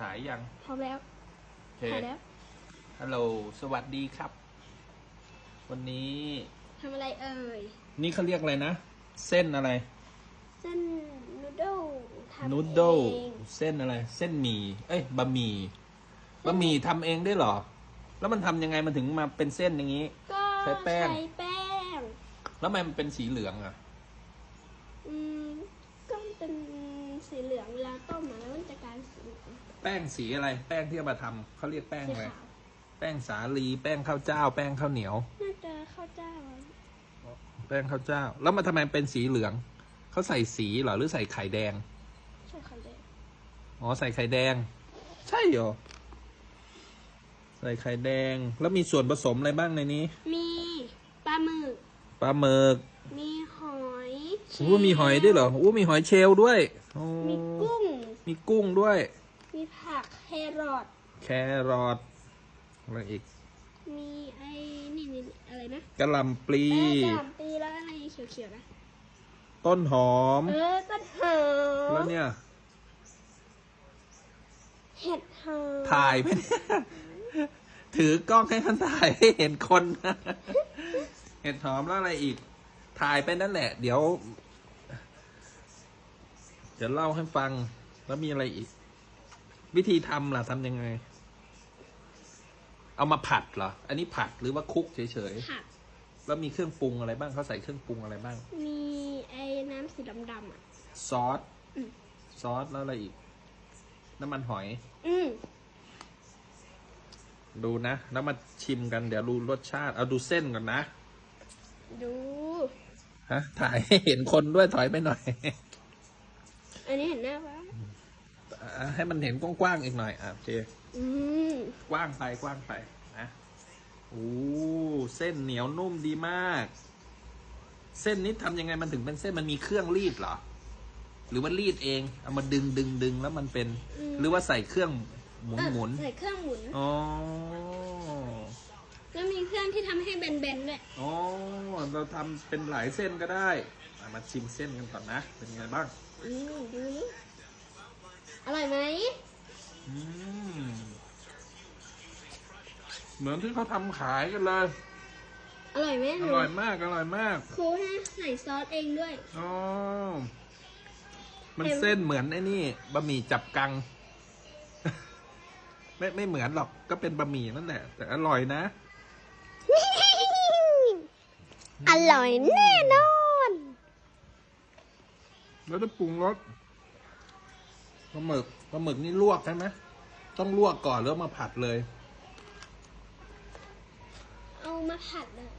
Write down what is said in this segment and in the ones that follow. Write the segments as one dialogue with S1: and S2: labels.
S1: ถ่ายยัง
S2: พร้อมแล้ว
S1: โอเค
S2: ถ่ายแล้ว
S1: ฮัลโหลสวัสดีครับ วันนี้
S2: ทำอะไรเอ่ย
S1: นี่เขาเรียกอะไรนะ เส้นอะไร
S2: เส้นนูโดลทำ
S1: นูดเดิล
S2: เอง
S1: เส้นอะไร เส้นหมี่ เอ้ย บะหมี่ บะหมี่ทำเองได้เหรอ แล้วมันทำยังไงมันถึงมาเป็นเส้นอย่างนี้
S2: ก็
S1: ใช้แป้ง
S2: ใช้แป้ง
S1: แล้วทำไมมันเป็นสีเหลืองอะ
S2: อืมก็เป็น สีเหลืองเวลาต้มมาแล้วมันจะกลายเป็นสีเหลือง
S1: แป้งสีอะไร แป้งที่เอามาทำเขาเรียกแป้ง
S2: สี
S1: อะไร
S2: ขาว
S1: แป้งสาลี แป้งข้าวเจ้า แป้งข้าวเหนียว
S2: น่าจะข้าวเจ้าอะ
S1: แป้งข้าวเจ้า แล้วมันทำไมเป็นสีเหลือง เขาใส่สีเหรอหรือใส่ไข่แดง
S2: ใช่ค่ะเด็ก
S1: อ๋อใส่ไข่แดง ใช่เหรอ ใส่ไข่แดง แล้วมีส่วนผสมอะไรบ้างในนี้
S2: มีปลาหมึก
S1: ปลาหมึก
S2: มีหอยเชล
S1: โอ้มีหอยด้วยเหรอโอ้มีหอยเชลล์ด้วยโอ้
S2: มีกุ้ง
S1: มีกุ้งด้วย
S2: มีผักแครอท
S1: แครอทอะไรอีก
S2: มีไอ้นี่นี่อะไรนะ
S1: กระหล่ำปลี
S2: เออกระหล่ำปีแล้วอะไรเขียวๆนะ
S1: ต้นหอม
S2: เออต้นหอม
S1: แล้วเนี่ย
S2: เห็ดหอม
S1: ถ่ายไหมเนี่ยถือกล้องให้มันถ่ายให้เห็นคนนะเห็ดหอมแล้วอะไรอีก ถ่ายไปนั่นแหละ เดี๋ยวเดี๋ยวเล่าให้ฟัง แล้วมีอะไรอีก วิธีทำล่ะทำยังไง เอามาผัดเหรอ อันนี้ผัดหรือว่าคลุกเฉย
S2: ผัก
S1: ๆแล้วมีเครื่องปรุงอะไรบ้างเขาใส่เครื่องปรุงอะไรบ้าง
S2: มีไอ้น้ำสีดำๆอะ
S1: ซอส
S2: อืม
S1: ซอสแล้วอะไรอีก น้ำมันหอย
S2: อืม
S1: ดูนะ แล้วมาชิมกันเดี๋ยวดูรสชาติ เอาดูเส้นก่อนนะ
S2: ดู
S1: ฮะถ่ายให้เห็นคนด้วยถอยไปหน่อย
S2: อันนี้เห็นหน้าปะ
S1: อะให้มันเห็นกว้างๆอีกหน่อยอะโอเค
S2: อืม
S1: กว้างไปกว้างไปนะโอ้เส้นเหนียวนุ่มดีมาก เส้นนี้ทำยังไงมันถึงเป็นเส้นมันมีเครื่องรีดเหรอ หรือว่ารีดเองเอามาดึงดึงดึงแล้วมันเป็น หรือว่าใส่เครื่องหมุนหมุน
S2: เออใส่เครื่องหมุน
S1: อ๋อ
S2: แล้วมีเครื่องที่ทำให้แบนๆด้วย
S1: อ๋อ เราทำเป็นหลายเส้นก็ได้อะมาชิมเส้นกันก่อนนะ เป็นไงบ้าง
S2: อืมดูนี่อร่อยไหม
S1: อืม เหมือนที่เขาทำขายกันเลย
S2: อร่อยไหม
S1: อร่อยมาก อร่อยมาก
S2: ครูให้ใส่ซอสเองด้วย
S1: อ๋อ มัน
S2: เห็น
S1: เส้นเหมือนไอ้นี่บะหมี่จับกัง ไม่ไม่เหมือนหรอกก็เป็นบะหมี่นั่นแหละ แต่อร่อยนะ
S2: อร่อยแน่นอน
S1: แล้วจะปรุงรสปลาหมึกปลาหมึกนี่ลวกใช่ไหมต้องลวกก่อนแล้วมาผัดเลย
S2: เอามาผัดเลย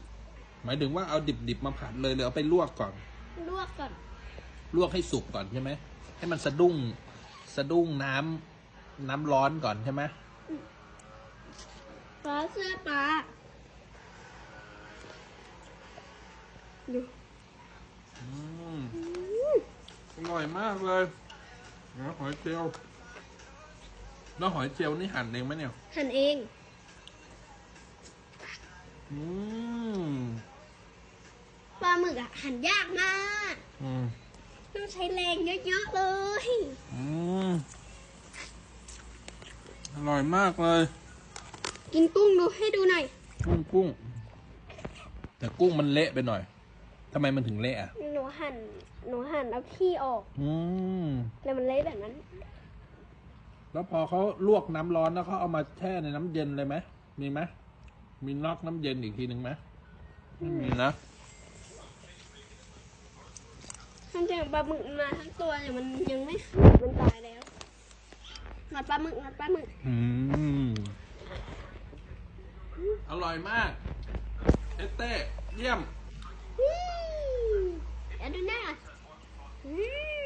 S1: หมายถึงว่าเอาดิบๆมาผัดเลยหรือเอาไปลวกก่อน
S2: ลวกก่อน
S1: ลวกให้สุกก่อนใช่ไหมให้มันสะดุ้ง สะดุ้งน้ำน้ำร้อนก่อนใช่ไหม
S2: ปลาเสื้อปลา ดู
S1: อืมอร่อยมากเลยนะหอยเจียวแล้วหอยเจียวนี่หั่นเองไหมเนี่ย
S2: หั่นเอง
S1: อืม
S2: ปลาหมึกอะหั่นยากมาก
S1: อืม
S2: ต้องใช้แรงเยอะๆเลย
S1: อืมอร่อยมากเลย
S2: กินกุ้งดูให้ดูหน่อย
S1: กุ้งกุ้ง แต่กุ้งมันเละไปหน่อย ทำไมมันถึงเละอะ
S2: หนูหั่นหนูหั่นเอาขี้ออก
S1: อืม
S2: แล้วมันเละแบบนั้น
S1: แล้วพอเขาลวกน้ำร้อนแล้วเขาเอามาแช่ในน้ำเย็นเลยไหม มีไหม มีน็อกน้ำเย็นอีกทีหนึ่งไหมไม่มีนะ
S2: มันจะปลาหมึกมาทั้งตัวเนี่ยมันยังไม่มันตายแล้วงัดปลาหมึกงัดปลาหมึก
S1: อืม อร่อยมาก เอสเต้ เยี่ยม
S2: อืม เดี๋ยวดูหน้าอืม